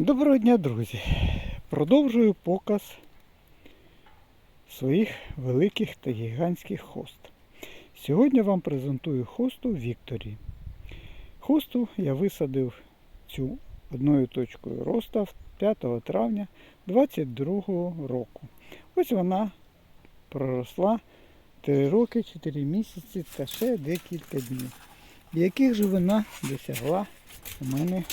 Доброго дня, друзі! Продовжую показ своїх великих та гігантських хост. Сьогодні вам презентую хосту Вікторі. Хосту я висадив цю одною точкою роста 5 травня 2022 року. Ось вона проросла 3 роки, 4 місяці та ще декілька днів. Яких же вона досягла у мене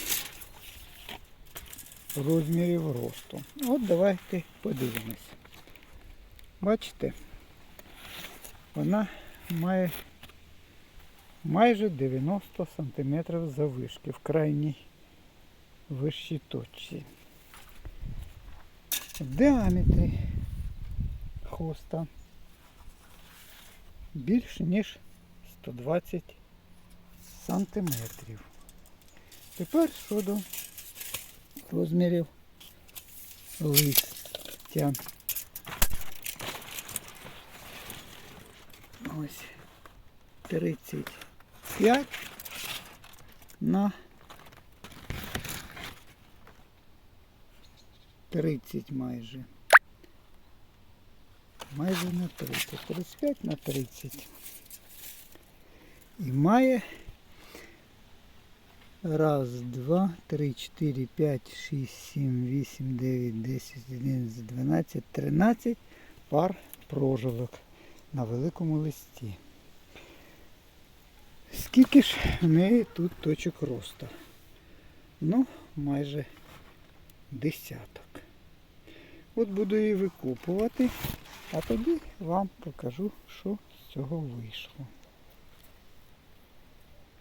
розмірів росту. От давайте подивимось. Бачите, вона має майже 90 см завишки в крайній вищій точці. В діаметрі хоста більш ніж 120 сантиметрів. Тепер щодо розмірів листя. Ось 35 на 30 майже. Майже на 30. 35 на 30. І має Раз, два, три, чотири, п'ять, шість, сім, вісім, дев'ять, десять, одинадцять, дванадцять, тринадцять пар прожилок на великому листі. Скільки ж в неї тут точок росту? Ну, майже десяток. От буду її викопувати, а тоді вам покажу, що з цього вийшло.